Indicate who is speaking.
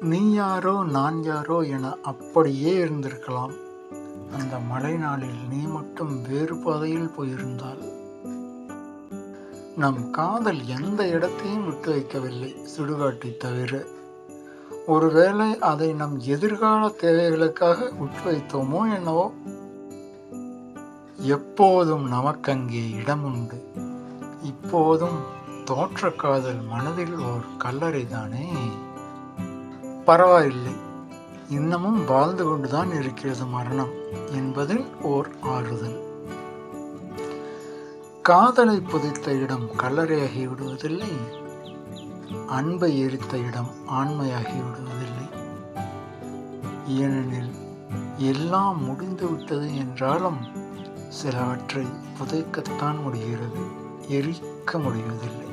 Speaker 1: நீ யாரோ நான் யாரோ என அப்படியே இருந்திருக்கலாம். அந்த மழை நாளில் நீ மட்டும் வேறு பாதையில் போயிருந்தால். நம் காதல் எந்த இடத்தையும் விட்டு வைக்கவில்லை சுடுகாட்டை தவிர. ஒருவேளை அதை நம் எதிர்கால தேவைகளுக்காக விட்டு வைத்தோமோ என்னவோ. எப்போதும் நமக்கங்கே இடம் உண்டு இப்போதும் தோற்ற காதல் மனதில் ஓர் கல்லறை தானே. பரவாயில்லை. இன்னமும் வாழ்ந்து கொண்டுதான் இருக்கிறது மரணம் என்பதில் ஓர் ஆறுதல். காதலை புதைத்த இடம் கல்லறையாகி விடுவதில்லை. அன்பை எரித்த இடம் ஆண்மையாகி விடுவதில்லை. ஏனெனில் எல்லாம் முடிந்துவிட்டது என்றாலும் சிலவற்றை புதைக்கத்தான் முடிகிறது எரிக்க முடிவதில்லை.